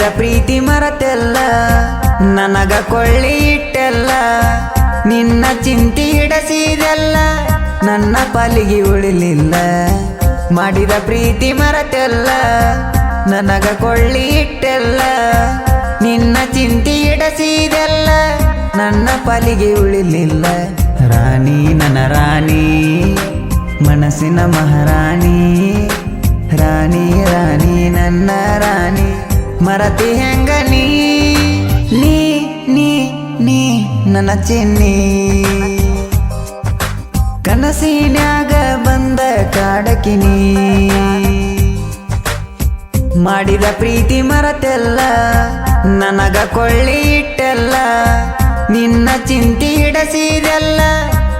ಮಾಡಿದ ಪ್ರೀತಿ ಮರತೆಲ್ಲ, ನನಗ ಕೊಳ್ಳಿ ಇಟ್ಟೆಲ್ಲ, ನಿನ್ನ ಚಿಂತಿ ಹಿಡಸಿದೆಲ್ಲ, ನನ್ನ ಪಾಲಿಗೆ ಉಳಿಲಿಲ್ಲ. ಮಾಡಿದ ಪ್ರೀತಿ ಮರತೆಲ್ಲ, ನನಗ ಕೊಳ್ಳಿ ಇಟ್ಟೆಲ್ಲ, ನಿನ್ನ ಚಿಂತಿ ಇಡಸಿದೆಲ್ಲ ನನ್ನ ಪಾಲಿಗೆ ಉಳಿಲಿಲ್ಲ. ರಾಣಿ ನನ್ನ ರಾಣಿ, ಮನಸ್ಸಿನ ಮಹಾರಾಣಿ, ರಾಣಿ ರಾಣಿ ನನ್ನ ರಾಣಿ. ಮರತಿ ಹೆಂಗ ನೀ? ನೀ ನೀ ನೀ, ನನ್ನ ಚಿನ್ನಿ. ಕನಸಿನ್ಯಾಗ ಬಂದ ಕಾಡಕಿನಿ ಮಾಡಿದ ಪ್ರೀತಿ ಮರತೆಲ್ಲ ನನಗ ಕೊಳ್ಳಿ ಇಟ್ಟೆಲ್ಲ. ನಿನ್ನ ಚಿಂತಿ ಹಿಡಸಿದೆಲ್ಲ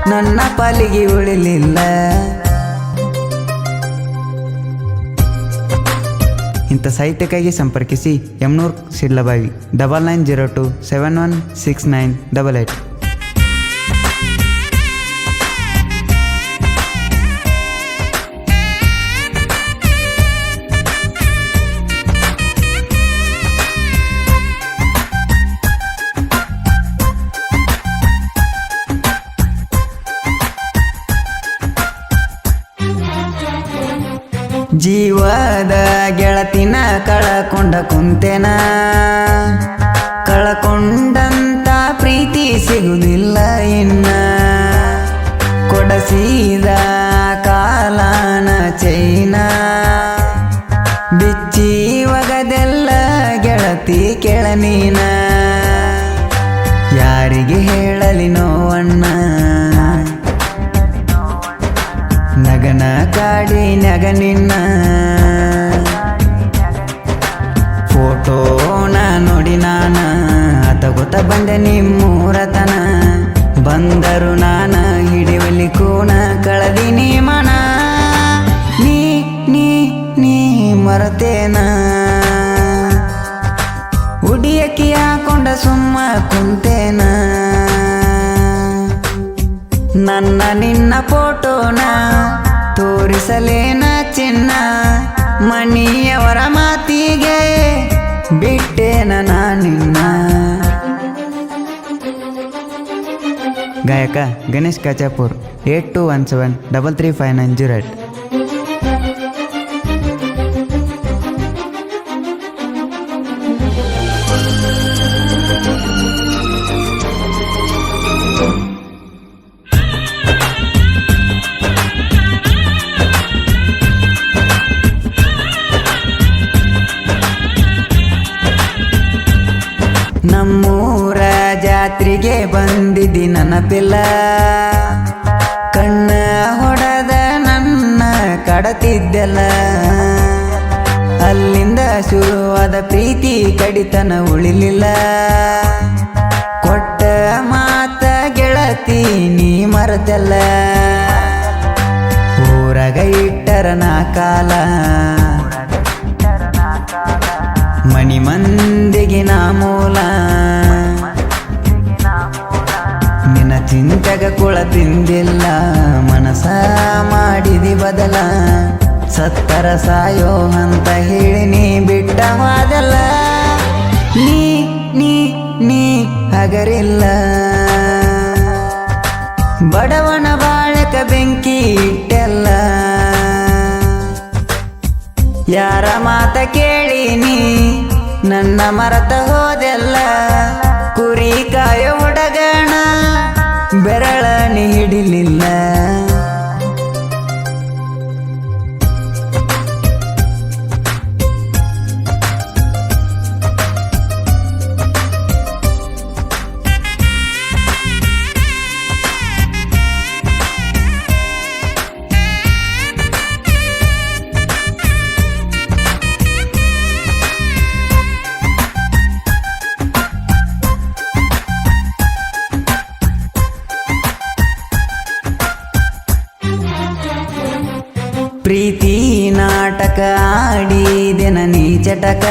ನನ್ನ ಪಾಲಿಗೆ ಉಳಿಲಿಲ್ಲ. ಇಂಥ ಸಾಹಿತ್ಯಕ್ಕಾಗಿ ಸಂಪರ್ಕಿಸಿ Yamnur Sidlabavi double nine zero two seven one six nine double eight ಗೆಳತಿನ ಕಳಕೊಂಡ ಕುಂತೆನ. ಕಳಕೊಂಡಂತ ಪ್ರೀತಿ ಸಿಗುದಿಲ್ಲ ಇನ್ನ. ಕೊಡಸಿದ ಕಾಲಾನ ಚೈನ. ಬಿಚ್ಚಿ ಒಗದೆಲ್ಲ ಗೆಳತಿ ಕೆಳನೀನ. ಯಾರಿಗೆ ಹೇಳಲಿ ನೋವಣ್ಣ. ನಗನ ಕಾಡಿ ನಗ ಫೋಟೋನ ನೋಡಿ ನಾನ. ತಗೋತ ಬಂದೆ ನಿಮ್ಮೂರತನ. ಬಂದರು ನಾನ ಹಿಡಿವಲಿ ಕೂಣ ಕಳದಿನಿ ಮನ. ನೀ ನೀ ನೀ ಮರತೇನ. ಉಡಿಯಕ್ಕಿ ಹಾಕೊಂಡ ಸುಮ್ಮ ಕುಂತೇನ. ನನ್ನ ನಿನ್ನ ಫೋಟೋನ ತೋರಿಸಲೇನ ಚಿನ್ನ. ಮಣಿಯವರ ಮಾತಿಗೆ ಬಿಟ್ಟೇನ ನಿನ್ನ ಗಾಯಕ Ganesh Kachapur eight two one seven double three five nine zero eight ಬಂದಿದ್ದಿ ನನಪಿಲ್ಲ ಕಣ್ಣ ಹೊಡೆದ ನನ್ನ ಕಡತಿದ್ದೆಲ್ಲ. ಅಲ್ಲಿಂದ ಶುರುವಾದ ಪ್ರೀತಿ ಕಡಿತನ ಉಳಿಲಿಲ್ಲ. ಕೊಟ್ಟ ಮಾತ ಗೆಳತಿ ನೀ ಮರೆತಲ್ಲ. ಊರಗ ಇಟ್ಟರ ನಾ ಕಾಲ. ಮಣಿ ಮಂದಿಗೆ ಮೂಲ. ಚಿಂತೆಗ ಕುಳ ತಿಂದಿಲ್ಲ, ಮನಸ ಮಾಡಿದಿ ಬದಲ. ಸತ್ತರ ಸಾಯೋ ಅಂತ ಹೇಳಿ ನೀ ಬಿಟ್ಟ ಮಾದಲ್ಲ ನೀ ನೀ ನೀ ಹಗರಿಲ್ಲ. ಬಡವನ ಬಾಳಕ ಬೆಂಕಿ ಇಟ್ಟೆಲ್ಲ. ಯಾರ ಮಾತ ಕೇಳಿನಿ ನನ್ನ ಮರತ ಹೋದೆಲ್ಲ. ಕುರಿ ಕಾಯೋ ಹುಡಗಣ ಬೆರಳ ನೀಡಿಲಿಲ್ಲ ಆಟಕ ಆಡಿದೆನ ನೀ ಚಟಕ.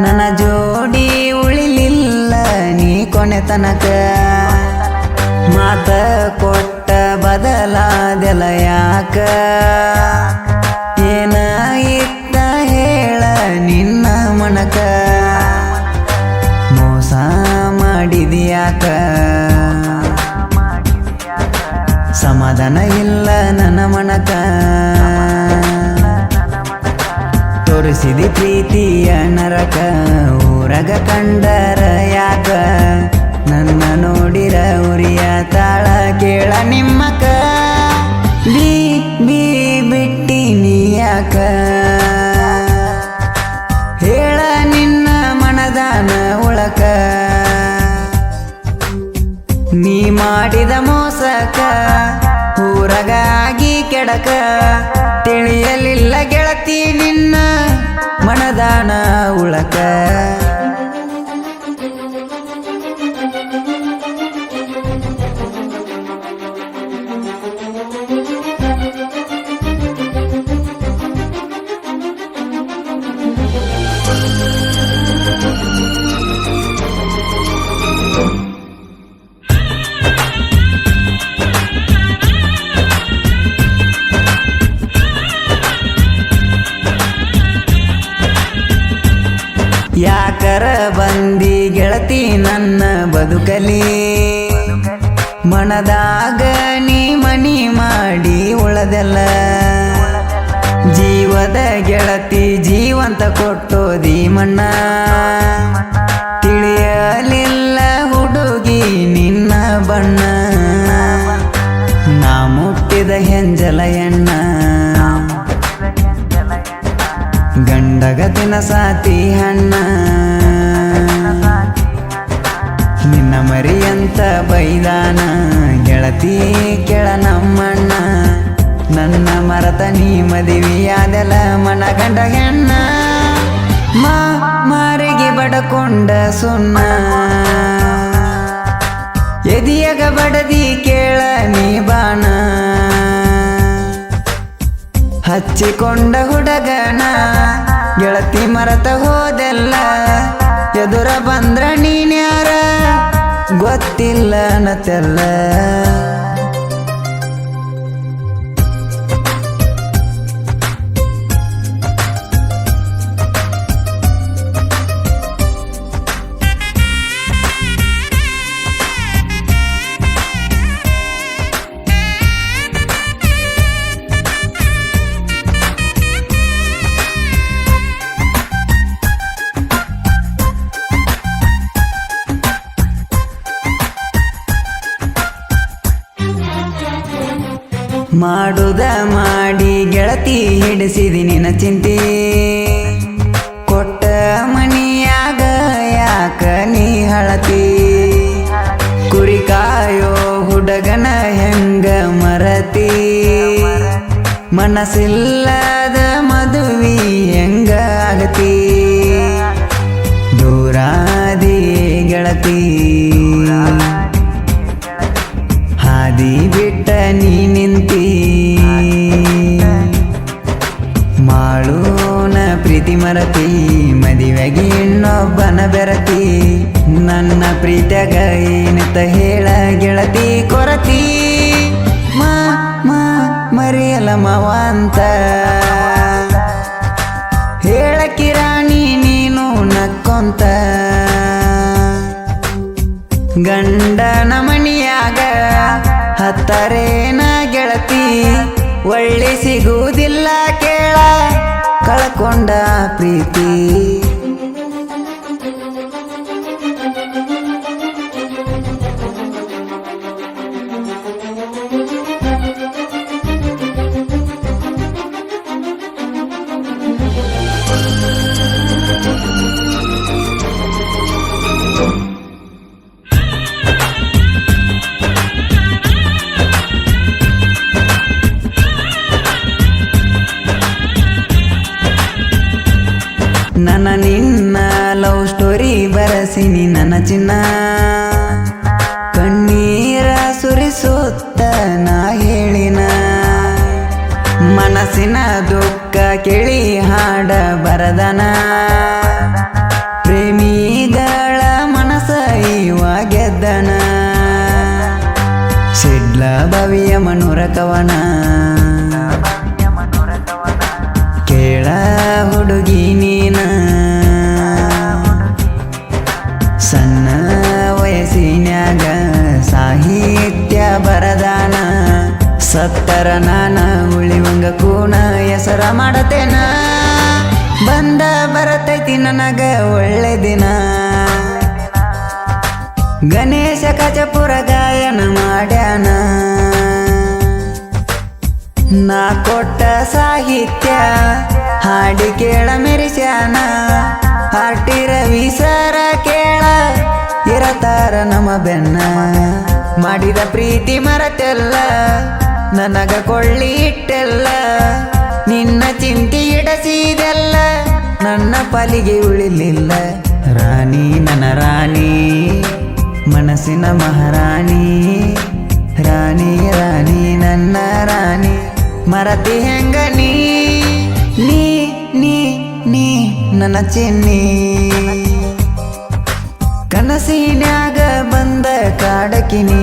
ನನ್ನ ಜೋಡಿ ಉಳಿಲಿಲ್ಲ ನೀ ಕೊನೆ ತನಕ. ಮಾತ ಕೊಟ್ಟ ಬದಲಾದೆಲ ಯಾಕ? ಏನಾಯಿತ್ತ ಹೇಳ ನಿನ್ನ ಮನಕ? ಮೋಸ ಮಾಡಿದ್ಯಾಕ? ಸಮಾಧಾನ ತೋರಿಸಿದಿ ಪ್ರೀತಿಯ ನರಕ, ಊರಗ ಕಂಡರ ಯಾಕ? ನನ್ನ ನೋಡಿರ ಉರಿಯ ತಾಳ ಕೇಳ ನಿಮ್ಮಕ ಬಿ ಬಿ ಬಿಟ್ಟಿ ನೀ ಯಾಕ? ಹೇಳ ನಿನ್ನ ಮನದಾನ ಉಳಕ. ನೀ ಮಾಡಿದ ಮೋಸಕ ಊರಗಾಗಿ ಕೆಡಕ. ತಿಳಿಯಲಿಲ್ಲ ಗೆಳತಿ ನಿನ್ನ. ಮನದಾನ ಉಳಕ ಉಳದೆಲ್ಲ ಜೀವದ ಗೆಳತಿ ಜೀವಂತ ಕೊಟ್ಟೋದಿ ಮಣ್ಣ. ತಿಳಿಯಲಿಲ್ಲ ಹುಡುಗಿ ನಿನ್ನ ಬಣ್ಣ. ನಾ ಮುಟ್ಟಿದ ಹೆಂಜಲ ಎಣ್ಣ. ಗಂಡಗ ತಿನಸಾತಿ ಹಣ್ಣ. ನಿನ್ನ ಮರಿಯಂತ ಬೈದಾನ ಗೆಳತಿ ಕೆಳ ನಮ್ಮಣ್ಣ. ನನ್ನ ಮರತ ನೀ ಮದುವೆಯಾದೆಲ್ಲ ಮನ ಗಂಡ ಹೆಣ್ಣ. ಮಾ ಮಾರಿಗೆ ಬಡಕೊಂಡ ಸುಣ್ಣ ಎದಿಯಗ ಬಡದಿ ಕೇಳ ನೀ ಬಾಣ. ಹಚ್ಚಿಕೊಂಡ ಹುಡಗನ ಗೆಳತಿ ಮರತ ಹೋದೆಲ್ಲ. ಎದುರ ಬಂದ್ರ ನೀನ್ಯಾರ ಗೊತ್ತಿಲ್ಲ ನತೆಲ್ಲ ಮಾಡುದ ಮಾಡಿ ಗೆಳತಿ ಹಿಡಿಸಿದಿ ನಿನ್ನ ಚಿಂತೆ. ಕೊಟ್ಟ ಮನಿಯಾಗ ಯಾಕ ನೀ ಹಳತಿ? ಕುರಿ ಕಾಯೋ ಹುಡುಗನ ಹೆಂಗ ಮರತಿ? ಮನಸ್ಸಿಲ್ಲದ ಏನಿತ ಹೇಳ ಗೆಳತಿ ಕೊರತಿ. ಮಾ ಮಾ ಮರಿಯಲ ಮಾವ ಅಂತ. ಹೇಳಕಿರಾಣಿ ನೀನು ನಕ್ಕೊಂತ. ಗಂಡನ ಮನಿಯಾಗ ಹತ್ತರೇನ ಗೆಳತಿ. ಒಳ್ಳೆ ಸಿಗುವುದಿಲ್ಲ ಕೇಳ, ಕಳ್ಕೊಂಡ ಪ್ರೀತಿ. ನನ್ನ ಚಿನ್ನ. ಕಣ್ಣೀರ ಸುರಿಸುತ್ತ ನಾ ಹೇಳಿನ. ಮನಸ್ಸಿನ ದುಃಖ ಕೇಳಿ ಹಾಡ ಬರದನ. ಪ್ರೇಮಿಗಳ ಮನಸ ಇವಾಗೆದ್ದನ ಸಿಡ್ಲ ಭವಿಯ ಮನುರ ಕವನ ಮನ್ಯಾಗ ಸಾಹಿತ್ಯ ಬರದಾನ, ಸತ್ತರ ನಾನ ಉಳಿವಂಗ ಕೂಣ ಹೆಸರ ಮಾಡತೇನ. ಬಂದ ಬರತೈತಿ ನನಗ ಒಳ್ಳೆ ದಿನ. ಗಣೇಶ ಕಜಪುರ ಗಾಯನ ಮಾಡ್ಯಾನ. ನಾ ಕೊಟ್ಟ ಸಾಹಿತ್ಯ ಹಾಡಿ ಕೇಳ ಮೆರಿಸ್ಯಾನ. ಹಾರ್ಟಿ ರವಿ ಸರ ಕೇಳ ಇರತಾರ ನಮ್ಮ ಬೆನ್ನ. ಮಾಡಿದ ಪ್ರೀತಿ ಮರತೆಲ್ಲ ನನಗ ಕೊಳ್ಳಿ ಇಟ್ಟೆಲ್ಲ ನಿನ್ನ ಚಿಂತೆ ಇಡಸಿದೆಲ್ಲ ನನ್ನ ಪಾಲಿಗೆ ಉಳಿಲಿಲ್ಲ. ರಾಣಿ, ನನ್ನ ರಾಣಿ, ಮನಸ್ಸಿನ ಮಹಾರಾಣಿ. ರಾಣಿ ರಾಣಿ, ನನ್ನ ರಾಣಿ, ಮರತಿ ಹೆಂಗ ನೀ ನೀ ನೀ, ನನ್ನ ಚಿನ್ನಿ. ಕನಸಿನ್ಯಾಗ ಬಂದ ಕಾಡಕಿನಿ.